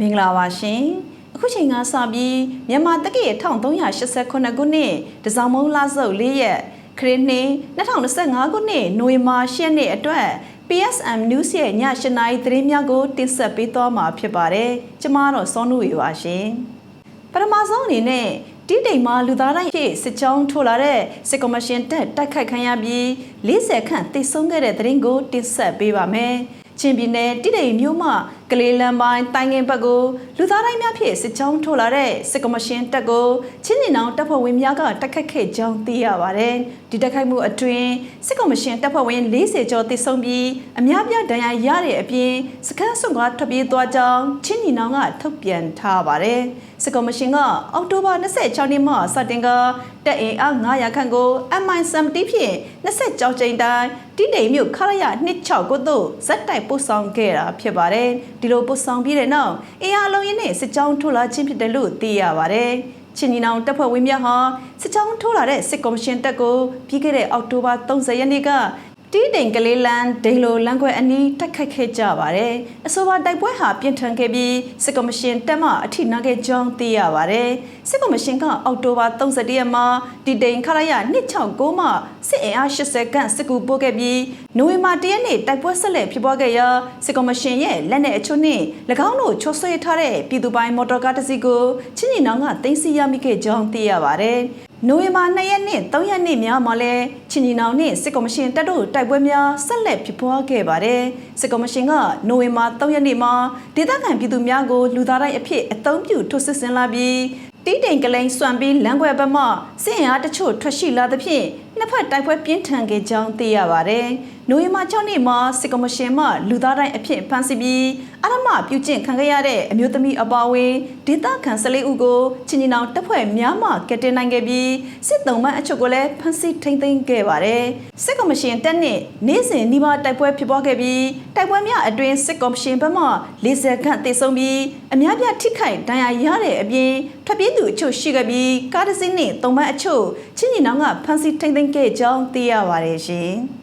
မင်္ဂလာပါရှင်အခုချိန်ကစပြီးမြန်မာတက္ကရာ1389ခုနှစ်တစောင်းမုံလစုပ်၄ရက်ခရစ်နှစ်2025ခုနှစ်နိုဝင်ဘာ10ရက်နေ့အတွက် PSM News ရဲ့ည8နာရီသတင်းများကိုတင်ဆက်ပေးသွားမှာဖြစ်ပါတယ်ကျမတော့စောနုဝေပါရှင်ပထမဆုံးအနေနဲ့တိတိမ်မှာလူသားတိုင်းဖြစ်စစ်ကြောင်းထိုးလာတဲ့စစ်ကော်မရှင်တက်တိုက်ခိုက်ခံရပြီး40ခန့်တိတ်ဆုံးခဲ့တဲ့သတင်းကိုတင်ဆက်ပေးပါမယ်။ချင်းပြည်နယ်တိတိမ်မြို့မှ ကလေးလမ်းပိုင်းတိုင်ငင်ဘက်ကိုလူသားတိုင်းများဖြစ်စစ်ကြောင်းထိုးလာတဲ့စစ်ကော်မရှင်တက်ကိုချင်းညီနောင်တပ်ဖွဲ့ဝင်များကတိုက်ခိုက်ခဲ့ကြောင်းသိရပါတယ်။ဒီတိုက်ခိုက်မှုအတွင်းစစ်ကော်မရှင်တပ်ဖွဲ့ဝင်40ကျော်တိတ်ဆုံးပြီးအများပြဒဏ်ရာရတဲ့အပြင်စခန်းစွန့်ခွာထွက်ပြေးသွားကြောင်းချင်းညီနောင်ကထုတ်ပြန်ထားပါတယ်။စစ်ကော်မရှင်ကအောက်တိုဘာ26ရက်မှစတင်ကတက်အင်အား900ခန့်ကို MI70 ဖြင့်20ကြောက်ချိန်တိုင်းတိတိမ်မြို့ခရရ26ကိုသို့ဇက်တိုက်ပို့ဆောင်ခဲ့တာဖြစ်ပါတယ်။ဒီလိုပို့ဆောင်ပြီးတဲ့နောက်အင်အားလုံးရင်းနဲ့စစ်ကြောင်းထိုးလာခြင်းဖြစ်တယ်လို့သိရပါတယ်။ချင်းညီနောင်တပ်ဖွဲ့ဝင်များဟာစစ်ကြောင်းထိုးလာတဲ့စစ်ကော်မရှင်တပ်ကိုပြီးခဲ့တဲ့အောက်တိုဘာ30ရက်နေ့က တီးတိမ်ကလေးလန်ဒိန်လိုလန်ခွဲအနီးတိုက်ခိုက်ခဲ့ကြပါတယ်။အဆိုပါတိုက်ပွဲဟာပြင်းထန်ခဲ့ပြီးစစ်ကော်မရှင်တပ်မှအထိနာခဲ့ကြောင်းသိရပါတယ်။စစ်ကော်မရှင်ကအောက်တိုဘာ31ရက်မှာတီတိမ်ခရရ269မှစစ်အင်အား80ခန့်စစ်ကူပို့ခဲ့ပြီးနိုဝင်ဘာ1ရက်နေ့တိုက်ပွဲဆက်လက်ဖြစ်ပွားခဲ့ရာစစ်ကော်မရှင်ရဲ့လက်နက်အချို့နှင့်၎င်းတို့ချိုးဆွဲထားတဲ့ပြည်သူပိုင်မော်တော်ကားတစ်စီးကိုချင်းညီနောင်ကတင်စီရမိခဲ့ကြောင်းသိရပါတယ်။ နိုဝင်ဘာ2ရက်နေ့3ရက်နေ့များမှာလဲချင်းညီနောင်နှင့်စစ်ကော်မရှင်တပ်တို့တိုက်ပွဲများဆက်လက်ဖြစ်ပွားခဲ့ပါတယ်စစ်ကော်မရှင်ကနိုဝင်ဘာ3ရက်နေ့မှာဒေသခံပြည်သူများကိုလူသားတိုင်းအဖြစ်အသုံးပြုထုတ်စစ်ဆင်လာပြီးတီးတိမ်ကလိန်စွမ်ပြီးလမ်းခွဲဘက်မှစစ်အင်အားတချို့ထွက်ရှိလာသဖြင့်နှစ်ဖက်တိုက်ပွဲပြင်းထန်ခဲ့ကြောင်းသိရပါတယ်။ နိုဝင်ဘာ6ရက်မှာစစ်ကော်မရှင်မှလူသားတိုင်းအဖြစ်ဖမ်းဆီးပြီးအရမပြုကျင့်ခံခဲ့ရတဲ့အမျိုးသမီးအပါအဝင်ဒေသခံ14ဦးကိုချင်းညီနောင်တပ်ဖွဲ့များမှကယ်တင်နိုင်ခဲ့ပြီးစစ်တုံးမှအချုပ်ကိုလည်းဖမ်းဆီးထိန်းသိမ်းခဲ့ပါတယ်။စစ်ကော်မရှင်တပ်နဲ့နေ့စဉ်နှိပါတိုက်ပွဲဖြစ်ပွားခဲ့ပြီးတိုက်ပွဲများအတွင်းစစ်ကော်မရှင်ဘက်မှ40ခန့်တေဆုံးပြီးအများပြထိခိုက်ဒဏ်ရာရတဲ့အပြင်ထွက်ပြေးသူအချို့ရှိခဲ့ပြီးကားတစ်စီးနဲ့တုံးမှအချို့ချင်းညီနောင်ကဖမ်းဆီးထိန်းသိမ်းခဲ့ကြောင်းသိရပါတယ်ရှင်။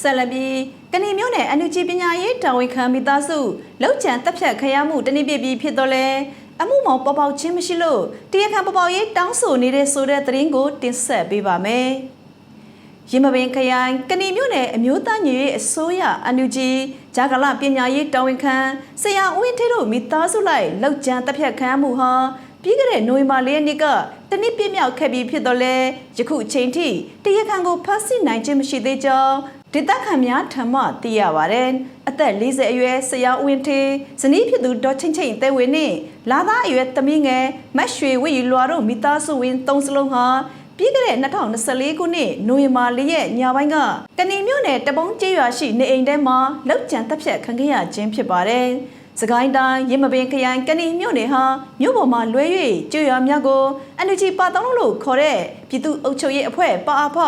ဆလဘီကနေမျိုးနဲ့အန်ယူဂျီပညာရေးတာဝန်ခံမိသားစုလောက်ချန်တက်ဖြတ်ခရမှုတနည်းပြပြီးဖြစ်တော့လဲအမှုမောင်ပေါပေါချင်းမရှိလို့တရားခံပေါပေါရေးတောင်းဆိုနေတဲ့ဆိုတဲ့သတင်းကိုတင်ဆက်ပေးပါမယ်။ရင်မပင်ခရိုင်ကနေမျိုးနယ်အမျိုးသားညီရေးအစိုးရအန်ယူဂျီဂျာကလပညာရေးတာဝန်ခံဆရာဦးဝင်းထေတို့မိသားစုလိုက်လောက်ချန်တက်ဖြတ်ခံမှုဟာ ပြီးခဲ့တဲ့နိုဝင်ဘာလရက်နေ့ကတနစ်ပြည့်မြောက်ခဲ့ပြီးဖြစ်တော့လဲယခုအချိန်ထိတရားခံကိုဖမ်းဆီးနိုင်ခြင်းမရှိသေးကြောင်းဒေသခံများထံမှသိရပါတယ်။အသက်40အရွယ်ဆရာဦးဝင်းထေဇနီးဖြစ်သူဒေါ်ချင်းချင်းတဲဝင်းနဲ့လာသားအရွယ်သမီးငယ်မတ်ရွှေဝီလွာတို့မိသားစုဝင်၃စလုံးဟာပြီးခဲ့တဲ့2024ခုနှစ်နိုဝင်ဘာလရက်ညပိုင်းကကဏီမြို့နယ်တပုံးကျေးရွာရှိနေအိမ်ထဲမှာလောက်ကျန်တပ်ဖြတ်ခံခဲ့ရခြင်းဖြစ်ပါတယ်။ စကိုင်းတိုင်းရင်းမပင်ခရိုင်ကဏီမြို့နယ်ဟာမြို့ပေါ်မှာလွဲ၍ကျွော်များကိုအန်ယူဂျီပါတောင်းလို့ခေါ်တဲ့ပြည်သူ့အုပ်ချုပ်ရေးအဖွဲ့ပါအဖ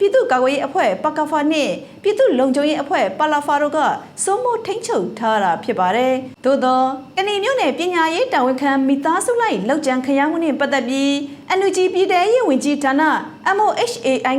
ပြည်သူ့ကာကွယ်ရေးအဖွဲ့ပကဖာနှင့်ပြည်သူ့လုံခြုံရေးအဖွဲ့ပါလာဖာတို့ကစိုးမိုးထိန်းချုပ်ထားတာဖြစ်ပါတယ်။သို့သောကနေမျိုးနယ်ပညာရေးတာဝန်ခံမိသားစုလိုက်လောက်ကျန်ခရမ်းမှုနှင့်ပတ်သက်ပြီး NUG ပြည်ထရေးဝင်ကြီးဌာန MOHAI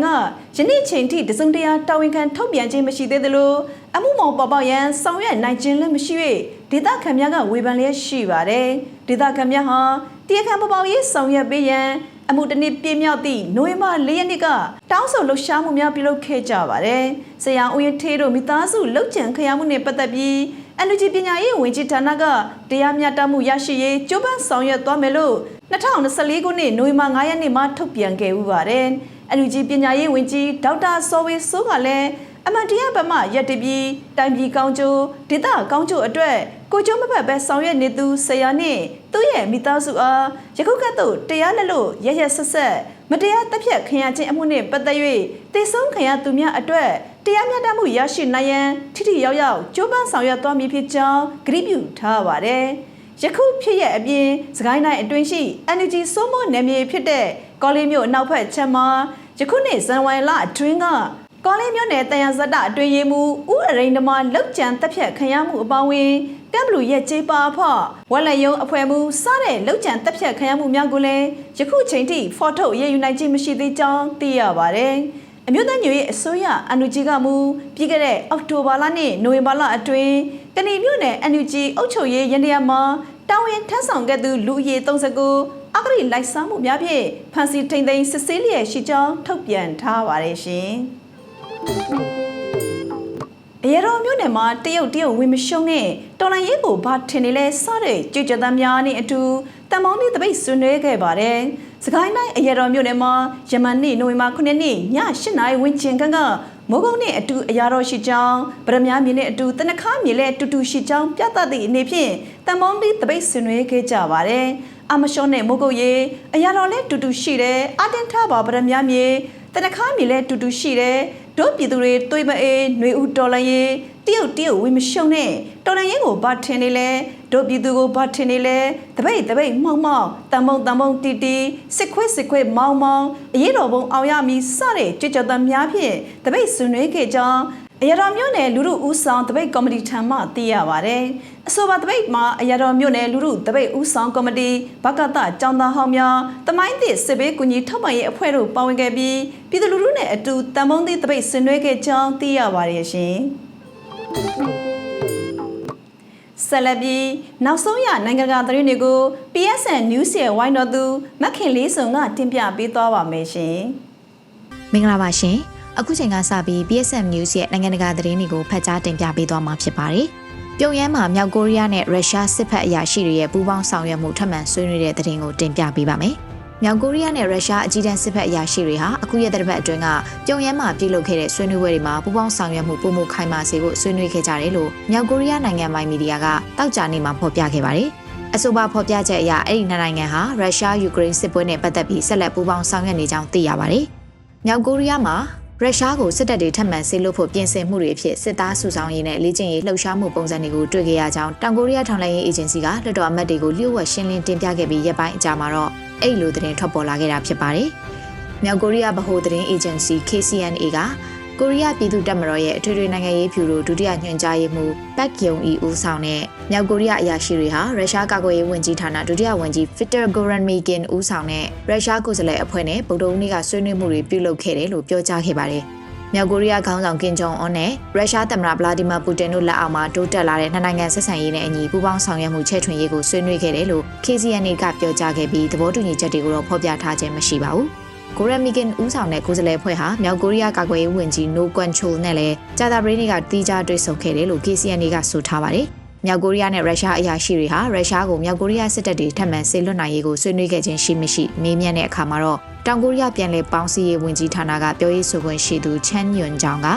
ကယနေ့ချိန်ထိတစုံတရာတာဝန်ခံထုတ်ပြန်ခြင်းမရှိသေးသလိုအမှုမောင်ပေါ်ပေါရန်ဆောင်ရွက်နိုင်ခြင်းလည်းမရှိ၍ဒေသခံများကဝေဖန်လျက်ရှိပါတယ်။ဒေသခံများဟာတရားခံပေါ်ပေါရေးဆောင်ရွက်ပေးရန်အမှုတနည်းပြင်းမြောက်သည့်နိုဝင်ဘာ၄ရက်နေ့ကတောင်းဆိုလှုပ်ရှားမှုများပြုလုပ်ခဲ့ကြပါတယ်။ဆရာဦးရင်ထေးတို့မိသားစုလှုပ်ကြံခရမှုနဲ့ပတ်သက်ပြီးအန်ယူဂျီပညာရေးဝန်ကြီးဌာနကတရားမျှတမှုရရှိရေးကြိုးပမ်းဆောင်ရွက်သွားမယ်လို့2024ခုနှစ်နိုဝင်ဘာ9ရက်နေ့မှာထုတ်ပြန်ခဲ့ဥပါတယ်။အန်ယူဂျီပညာရေးဝန်ကြီးဒေါက်တာစောဝေဆိုးကလည်းအမှန်တရားဗမာရက်တပြီးတိုင်ပြည်ကောင်းကျိုးဒေသကောင်းကျိုးအတွက် ကိုကျိုးမဖက်ပဲဆောင်ရွက်နေသူဆရာနှင့်သူ့ရဲ့မိသားစုအားယခုကသို့တရားလက်လို့ရရဆက်ဆက်မတရားတပ်ဖြတ်ခံရခြင်းအမှုနှင့်ပတ်သက်၍တေဆုံးခံရသူများအတွက်တရားမျှတမှုရရှိနိုင်ရန်ထိထိရောက်ရောက်ကြိုးပမ်းဆောင်ရွက်သွားမည်ဖြစ်ကြောင်းကြေညာထားပါတယ်။ယခုဖြစ်ရဲ့အပြင်စကိုင်းတိုင်းအတွင်းရှိ Energy စိုးမိုးနယ်မြေဖြစ်တဲ့ကော်လေးမြို့အနောက်ဘက်ခြမ်းမှာယခုနှစ်ဇန်နဝါရီလအတွင်းက ကောလေးမြို့နယ်တန်ရဇတ်တအတွင်းရေးမှုဦးအရိန်ဓမလောက်ကျန်တက်ဖြတ်ခံရမှုအပေါင်းဝင်ကမ်ဘလူရဲ့ကျေးပါဖဝက်လက်ယုံအဖွဲ့မှုစတဲ့လောက်ကျန်တက်ဖြတ်ခံရမှုများကိုလည်းယခုချိန်ထိဖော်ထုတ်ရယူနိုင်ခြင်းမရှိသေးကြောင်းသိရပါတယ်။အမျိုးသားညွေအစိုးရအန်ယူဂျီကမူပြီးခဲ့တဲ့အောက်တိုဘာလနဲ့နိုဝင်ဘာလအတွင်းကဏီမြို့နယ် NUG အုပ်ချုပ်ရေးရန်ရမှာတာဝန်ထမ်းဆောင်ခဲ့သူလူအရေး39အဂရိလိုက်စားမှုများဖြင့်ဖန်စီထိန်သိမ်းစစ်ဆေးလျက်ရှိကြောင်းထုတ်ပြန်ထားပါတယ်ရှင် အရတော်မြို့နယ်မှာတရုတ်တရုတ်ဝင်မရှုံးနဲ့တော်လိုင်းရေးကိုဘာထင်နေလဲစတဲ့ကြွကြသားများနဲ့အတူတန်မောင်းလေးတပိတ်ဆွနွှဲခဲ့ပါတယ်။စကိုင်းတိုင်းအရတော်မြို့နယ်မှာယမန်နေ့နိုဝင်ဘာ9ရက်နေ့ည8နာရီဝန်းကျင်ကမိုးကုတ်နဲ့အတူအရာတော်ရှိကြောင်းဗရမ ्या မြေနဲ့အတူတနခါမြေနဲ့အတူတူရှိကြောင်းပြသသည့်အနေဖြင့်တန်မောင်းလေးတပိတ်ဆွနွှဲခဲ့ကြပါတယ်။အမရှောနဲ့မိုးကုတ်ရေအရာတော်လည်းတူတူရှိတယ်အတင်ထပါဗရမ ्या မြေ တနခါမြေလည်းတူတူရှိတယ်တို့ပြည်သူတွေတွေးမအေးຫນွေဦးတော်လည်းရေတရုတ်တရုတ်ဝင်းမရှုံနဲ့တော်လည်းရင်ကိုဘာထင်နေလဲတို့ပြည်သူကိုဘာထင်နေလဲတပိတ်တပိတ်မောင်မောင်တံမုံတံမုံတီတီစစ်ခွေးစစ်ခွေးမောင်မောင်အရေးတော်ပုံအောင်ရမည်စတဲ့ကြွကြတများဖြင့်တပိတ်ဆွနွေးခဲ့ကြောင်း အရတော်မြို့နယ်လူမှုဦးဆောင်တပိတ်ကော်မတီထံမှသိရပါတယ်။အဆိုပါတပိတ်မှာအရတော်မြို့နယ်လူမှုတပိတ်ဦးဆောင်ကော်မတီဘကတចောင်းသားဟောင်းများတမိုင်းသည့်စစ်ဘေးကူညီထောက်ပံ့ရေးအဖွဲ့တို့ပါဝင်ခဲ့ပြီးပြည်သူလူထုနဲ့အတူတန်မုံသည့်တပိတ်ဆင်နွှဲခဲ့ကြောင်းသိရပါတယ်ရှင်။ဆလဘီနောက်ဆုံးရနိုင်ငံကသတင်းတွေကို PSN News ရဲ့ဝိုင်းတော်သူမခင်လေးစုံကတင်ပြပေးသွားပါမယ်ရှင်။မင်္ဂလာပါရှင် အခုချိန်ကစပြီး BSM News ရဲ့နိုင်ငံတကာသတင်းတွေကိုဖတ်ကြားတင်ပြပေးသွားမှာဖြစ်ပါတယ်ပြုံယမ်းမှာမြောက်ကိုရီးယားနဲ့ရုရှားစစ်ဖက်အရာရှိတွေရဲ့ပူးပေါင်းဆောင်ရွက်မှုထပ်မံဆွေးနွေးတဲ့သတင်းကိုတင်ပြပေးပါမယ်မြောက်ကိုရီးယားနဲ့ရုရှားအကြီးတန်းစစ်ဖက်အရာရှိတွေဟာအခုရက်သတ္တပတ်အတွင်းကပြုံယမ်းမှာပြုလုပ်ခဲ့တဲ့ဆွေးနွေးပွဲတွေမှာပူးပေါင်းဆောင်ရွက်မှုပုံမှုခိုင်မာစေဖို့ဆွေးနွေးခဲ့ကြတယ်လို့မြောက်ကိုရီးယားနိုင်ငံပိုင်မီဒီယာကတောက်ကြနေမှာဖော်ပြခဲ့ပါတယ်အဆိုပါဖော်ပြချက်အရအဲ့ဒီနှစ်နိုင်ငံဟာရုရှားယူကရိန်းစစ်ပွဲနဲ့ပတ်သက်ပြီးဆက်လက်ပူးပေါင်းဆောင်ရွက်နေကြောင်းသိရပါတယ်။မြောက်ကိုရီးယားမှာ ရုရှားကိုစစ်တပ်တွေထပ်မံဆေးလွတ်ဖို့ပြင်ဆင်မှုတွေအဖြစ်စစ်သားစုဆောင်ရေးနဲ့လေ့ကျင့်ရေးလှုပ်ရှားမှုပုံစံတွေကိုတွေ့ကြရကြောင်းတောင်ကိုရီးယားထောက်လှမ်းရေးအေဂျင်စီကလွှတ်တော်အမတ်တွေကိုလျှို့ဝှက်ရှင်းလင်းတင်ပြခဲ့ပြီးရက်ပိုင်းအကြာမှာတော့အဲ့လိုသတင်းထွက်ပေါ်လာခဲ့တာဖြစ်ပါတယ်။မြောက်ကိုရီးယားဗဟိုသတင်းအေဂျင်စီ KCNA က ကိုရီးယားပြည်သူ့တပ်မတော်ရဲ့အထွေထွေနိုင်ငံရေးဖြူရိုဒုတိယညွှန်ကြားရေးမှူးပတ်ဂယုံအီဦးဆောင်တဲ့မြောက်ကိုရီးယားအရာရှိတွေဟာရုရှားကာကွယ်ရေးဝန်ကြီးဌာနဒုတိယဝန်ကြီး Victor Goranmikin ဦးဆောင်တဲ့ရုရှားကိုယ်စားလှယ်အဖွဲ့နဲ့ဗုဒ္ဓဦးနေ့ကဆွေးနွေးမှုတွေပြုလုပ်ခဲ့တယ်လို့ပြောကြားခဲ့ပါတယ်။မြောက်ကိုရီးယားခေါင်းဆောင်ကင်ဂျုံအွန်နဲ့ရုရှားသမ္မတဗလာဒီမာပူတင်တို့လက်အောက်မှာတိုးတက်လာတဲ့နှစ်နိုင်ငံဆက်ဆံရေးနဲ့အညီပူးပေါင်းဆောင်ရွက်မှုချဲ့ထွင်ရေးကိုဆွေးနွေးခဲ့တယ်လို့ KCNA ကပြောကြားခဲ့ပြီးသဘောတူညီချက်တွေကိုတော့ဖော်ပြထားခြင်းမရှိပါဘူး။ ကိုရမီကင်ဦးဆောင်တဲ့ကိုယ်စားလှယ်ဖွဲ့ဟာမြောက်ကိုရီးယားကာကွယ်ရေးဝန်ကြီးနိုကွမ်ချိုနဲ့လည်းဂျာတာဘရီနီကတီးခြားတွေ့ဆုံခဲ့တယ်လို့ KCNA ကဆိုထားပါတယ်။မြောက်ကိုရီးယားနဲ့ရုရှားအရာရှိတွေဟာရုရှားကိုမြောက်ကိုရီးယားစစ်တပ်တွေထပ်မံဆေးလွတ်နိုင်ရေးကိုဆွေးနွေးခဲ့ခြင်းရှိမရှိမေးမြန်းတဲ့အခါမှာတော့တောင်ကိုရီးယားပြန်လည်ပေါင်းစည်းရေးဝန်ကြီးဌာနကပြောရေးဆိုခွင့်ရှိသူချန်ညွန်ဂျောင်က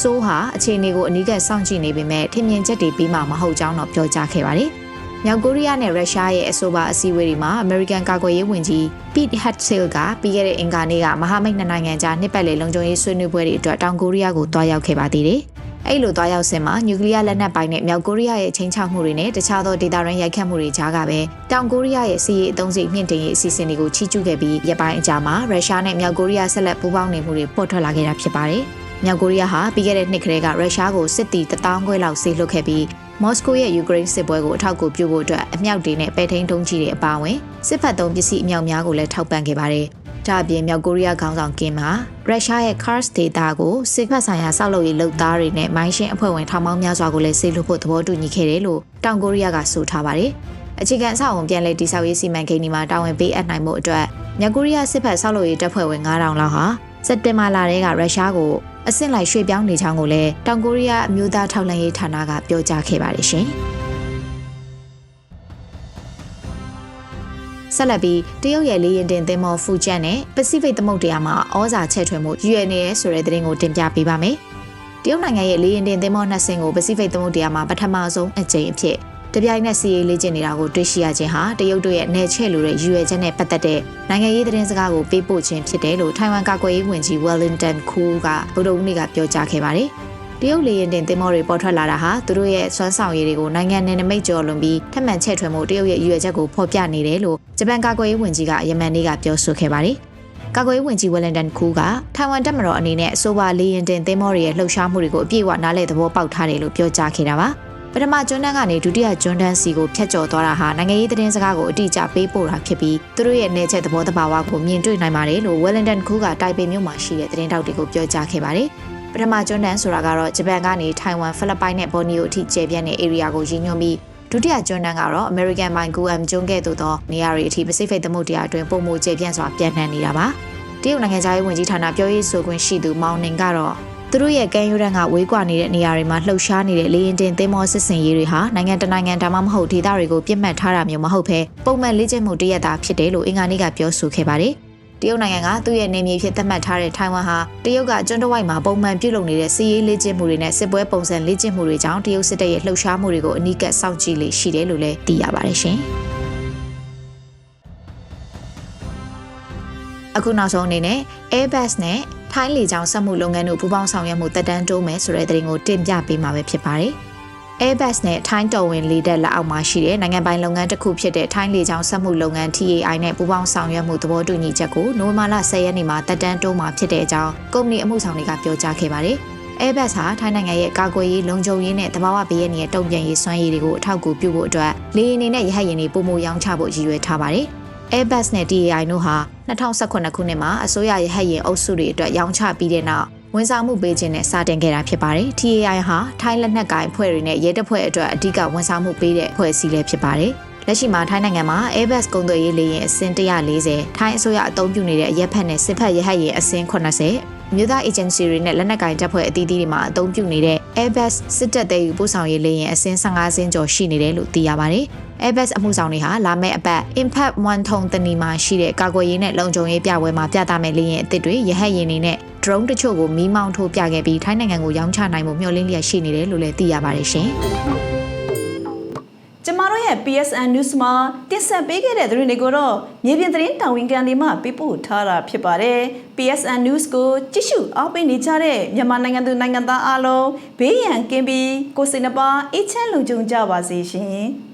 ဆိုးဟာအခြေအနေကိုအနီးကပ်စောင့်ကြည့်နေပေမဲ့ထင်မြင်ချက်တွေပြီးမှမဟုတ်ကြောင်းတော့ပြောကြားခဲ့ပါတယ်။ မြောက်ကိုရီးယားနဲ့ရုရှားရဲ့အဆိုပါအစည်းအဝေးတွေမှာအမေရိကန်ကာကွယ်ရေးဝန်ကြီး Pete Hegseth ကပြီးခဲ့တဲ့အင်္ဂါနေ့ကမဟာမိတ်နှစ်နိုင်ငံကြားနှစ်ပတ်လည်လုံခြုံရေးဆွေးနွေးပွဲတွေအတွက်တောင်ကိုရီးယားကိုတွားရောက်ခဲ့ပါသေးတယ်။အဲ့လိုတွားရောက်စင်မှာနျူကလ িয়ার လက်နက်ပိုင်နဲ့မြောက်ကိုရီးယားရဲ့ချိန်ချမှုတွေနဲ့တခြားသောဒေသရင်းရိုက်ခတ်မှုတွေကြားကပဲတောင်ကိုရီးယားရဲ့စီးရေးအုံစိတ်မြင့်တင်ရေးအစီအစဉ်တွေကိုချီးကျူးခဲ့ပြီးရပိုင်းအကြာမှာရုရှားနဲ့မြောက်ကိုရီးယားဆက်လက်ပူးပေါင်းနေမှုတွေပေါ်ထွက်လာခဲ့တာဖြစ်ပါတယ်။မြောက်ကိုရီးယားဟာပြီးခဲ့တဲ့နှစ်ကလေးကရုရှားကိုစစ်တီ1000ခွဲလောက်ဆေးလွှတ်ခဲ့ပြီး မော်စကိုရဲ့ယူကရိန်းစစ်ပွဲကိုအထောက်အကူပြုဖို့အတွက်အမြောက်တွေနဲ့ပဲထိန်းထုံးကြီးတွေအပါအဝင်စစ်ဖက်သုံးပစ္စည်းအမြောက်များကိုလည်းထောက်ပံ့ခဲ့ပါတယ်။ဒါအပြင်မြောက်ကိုရီးယားခေါင်းဆောင်ကင်မှာရုရှားရဲ့ Kars ဒေတာကိုစစ်ဖက်ဆိုင်ရာစောက်လုပ်ရေးလုပ်သားတွေနဲ့မိုင်းရှင်းအဖွဲ့ဝင်ထောင်ပေါင်းများစွာကိုလည်းဆေးလွှတ်ဖို့သဘောတူညီခဲ့တယ်လို့တောင်ကိုရီးယားကဆိုထားပါတယ်။အခြေခံအဆောက်အုံပြန်လည်တည်ဆောက်ရေးစီမံကိန်းဒီမှာတာဝန်ပေးအပ်နိုင်မှုအတွက်မြောက်ကိုရီးယားစစ်ဖက်ဆောက်လုပ်ရေးတပ်ဖွဲ့ဝင်9000လောက်ဟာစက်တင်ဘာလထဲကရုရှားကို အဆင့်လိုက်ရွှေ့ပြောင်းနေချောင်းကိုလည်းတောင်ကိုရီးယားအမျိုးသားထောက်လှမ်းရေးဌာနကပြောကြားခဲ့ပါတယ်ရှင်။ဆက်လက်ပြီးတရုတ်ရဲ့လေရင်တင်သင်္ဘောဖူကျန်နဲ့ပစိဖိတ်သမုဒ္ဒရာမှာဩဇာချဲ့ထွင်မှုရွေနေရဲဆိုတဲ့သတင်းကိုတင်ပြပေးပါမယ်။တရုတ်နိုင်ငံရဲ့လေရင်တင်သင်္ဘောနှစ်စင်းကိုပစိဖိတ်သမုဒ္ဒရာမှာပထမဆုံးအကြိမ်အဖြစ် တပြိုင်နက်စီရေးလေ့ကျင့်နေတာကိုတွေ့ရှိရခြင်းဟာတရုတ်တို့ရဲ့နယ်ချဲ့လိုတဲ့ရည်ရွယ်ချက်နဲ့ပတ်သက်တဲ့နိုင်ငံရေးသတင်းစကားကိုပေးပို့ခြင်းဖြစ်တယ်လို့ထိုင်ဝမ်ကာကွယ်ရေးဝန်ကြီး Wellington Koo ကဗုဒ္ဓဦးနေ့ကပြောကြားခဲ့ပါတယ်။တရုတ်လေရင်တင်သင်္ဘောတွေပေါ်ထွက်လာတာဟာသူတို့ရဲ့စွမ်းဆောင်ရည်တွေကိုနိုင်ငံနယ်နိမိတ်ကျော်လွန်ပြီးထပ်မံချဲ့ထွင်မှုတရုတ်ရဲ့ရည်ရွယ်ချက်ကိုဖော်ပြနေတယ်လို့ဂျပန်ကာကွယ်ရေးဝန်ကြီးကယမန်နေ့ကပြောဆိုခဲ့ပါတယ်။ကာကွယ်ရေးဝန်ကြီးဝလန်တန်ခူးကထိုင်ဝမ်တပ်မတော်အနေနဲ့အဆိုပါလေရင်တင်သင်္ဘောတွေရဲ့လှုပ်ရှားမှုတွေကိုအပြည့်အဝနားလည်သဘောပေါက်ထားတယ်လို့ပြောကြားခဲ့တာပါ။ ပထမကျွန်းတန်းကနေဒုတိယကျွန်းတန်းစီကိုဖျက်ကျော်သွားတာဟာနိုင်ငံရေးသတင်းစကားကိုအတိအကျပေးပို့တာဖြစ်ပြီးသူတို့ရဲ့နေချက်သဘောတဘာဝကိုမြင်တွေ့နိုင်ပါတယ်လို့ Wellington ခူးကတိုင်ပေမြို့မှာရှိတဲ့သတင်းတောက်တွေကိုပြောကြားခဲ့ပါတယ်။ပထမကျွန်းတန်းဆိုတာကတော့ဂျပန်ကနေထိုင်ဝမ်ဖိလစ်ပိုင်နဲ့ဘော်နီယိုအထိကျယ်ပြန့်တဲ့ area ကိုရည်ညွှန်းပြီးဒုတိယကျွန်းတန်းကတော့ American မိုင် Guam ကျွန်းကဲ့သို့သောနေရာတွေအထိ Pacific သမုဒ္ဒရာအတွင်းပုံမှုကျယ်ပြန့်စွာပြန့်နှံ့နေတာပါတရုတ်နိုင်ငံသားရေးဝန်ကြီးဌာနပြောရေးဆိုခွင့်ရှိသူမောင်နှင်ကတော့ သူတို့ရဲ့ကမ်းရိုးတန်းကဝေးကွာနေတဲ့နေရာတွေမှာလှုပ်ရှားနေတဲ့လေရင်တင်သင်းမောစစ်စင်ရေးတွေဟာနိုင်ငံတနိုင်ငံဒါမှမဟုတ်ဒေသတွေကိုပြစ်မှတ်ထားတာမျိုးမဟုတ်ဘဲပုံမှန်လေ့ကျင့်မှုတရက်တာဖြစ်တယ်လို့အင်္ဂါနေ့ကပြောဆိုခဲ့ပါတယ်တရုတ်နိုင်ငံကသူ့ရဲ့နေမြေဖြစ်သတ်မှတ်ထားတဲ့ထိုင်ဝမ်ဟာတရုတ်ကကျွန်းတစ်ဝိုက်မှာပုံမှန်ပြုလုပ်နေတဲ့စီးရေးလေ့ကျင့်မှုတွေနဲ့စစ်ပွဲပုံစံလေ့ကျင့်မှုတွေကြောင့်တရုတ်စစ်တပ်ရဲ့လှုပ်ရှားမှုတွေကိုအနီးကပ်စောင့်ကြည့်လေ့ရှိတယ်လို့လည်းသိရပါတယ်ရှင်။အခုနောက်ဆုံးအနေနဲ့ Airbus နဲ့ ထိုင်းလေကြောင်းစက်မှုလုပ်ငန်းတို့ပူးပေါင်းဆောင်ရွက်မှုတက်တန်းတိုးမယ်ဆိုတဲ့သတင်းကိုတင်ပြပေးမှာပဲဖြစ်ပါတယ်။ Airbus နဲ့ထိုင်းတော်ဝင်လေတပ်လက်အောက်မှာရှိတဲ့နိုင်ငံပိုင်လုပ်ငန်းတစ်ခုဖြစ်တဲ့ထိုင်းလေကြောင်းစက်မှုလုပ်ငန်း TAI နဲ့ပူးပေါင်းဆောင်ရွက်မှုသဘောတူညီချက်ကိုနိုဝင်ဘာလ10ရက်နေ့မှာတက်တန်းတိုးမှာဖြစ်တဲ့အကြောင်းကုမ္ပဏီအမှုဆောင်တွေကပြောကြားခဲ့ပါတယ်။ Airbus ဟာထိုင်းနိုင်ငံရဲ့ကာကွယ်ရေးလုံခြုံရေးနဲ့တဘာဝဘေးရန်ရဲ့တုံ့ပြန်ရေးစွမ်းရည်တွေကိုအထောက်အကူပြုဖို့အတွက်လေယာဉ်တွေနဲ့ရဟတ်ယာဉ်တွေပုံမရောင်းချဖို့ရည်ရွယ်ထားပါတယ်။ Airbus နဲ့ TAI တို့ဟာ2018ခုနှစ်မှာအစိုးရရဟတ်ယာဉ်အုပ်စုတွေအတွက်ရောင်းချပြီးတဲ့နောက်ဝန်ဆောင်မှုပေးခြင်းနဲ့စတင်ခဲ့တာဖြစ်ပါတယ်။ TAI ဟာထိုင်းလက်နက်ကိုင်အဖွဲ့တွေနဲ့ရဲတပ်ဖွဲ့အတွက်အဓိကဝန်ဆောင်မှုပေးတဲ့အဖွဲ့အစည်းလည်းဖြစ်ပါတယ်။လက်ရှိမှာထိုင်းနိုင်ငံမှာ Airbus ကုန်သွယ်ရေးလေယာဉ်အစင်း140ထိုင်းအစိုးရအသုံးပြုနေတဲ့အရက်ဖက်နဲ့စစ်ဖက်ရဟတ်ယာဉ်အစင်း80 မြို့သား agency တွေနဲ့လက်နက်ကိုင်တပ်ဖွဲ့အသီးသီးတွေမှာအသုံးပြုနေတဲ့ Airbus စစ်တပ်တဲ့ယူပို့ဆောင်ရေးလေယာဉ်အစင်း15စင်းကျော်ရှိနေတယ်လို့သိရပါတယ်။ Airbus အမှုဆောင်တွေဟာလာမယ့်အပတ် Impact 1ထုံတနီမှာရှိတဲ့ကာကွယ်ရေးနဲ့လုံခြုံရေးပြပွဲမှာပြသမယ့်လေယာဉ်အသစ်တွေရဟတ်ယာဉ်တွေနဲ့ drone တချို့ကိုမီးမောင်းထိုးပြခဲ့ပြီးထိုင်းနိုင်ငံကိုရောင်းချနိုင်မှုမျှော်လင့်လျက်ရှိနေတယ်လို့လည်းသိရပါတယ်ရှင်။ကျမ တို့ရဲ့ PSN News မှာတင်ဆက်ပေးခဲ့တဲ့သတင်းတွေကိုတော့မြေပြင်သတင်းတာဝန်ခံတွေမှပေးပို့ထားတာဖြစ်ပါတယ်။ PSN News ကိုကြည့်ရှုအားပေးနေကြတဲ့မြန်မာနိုင်ငံသူနိုင်ငံသားအားလုံးဘေးရန်ကင်းပြီးကိုယ်စိတ်နှပါအေးချမ်းလုံခြုံကြပါစေရှင်။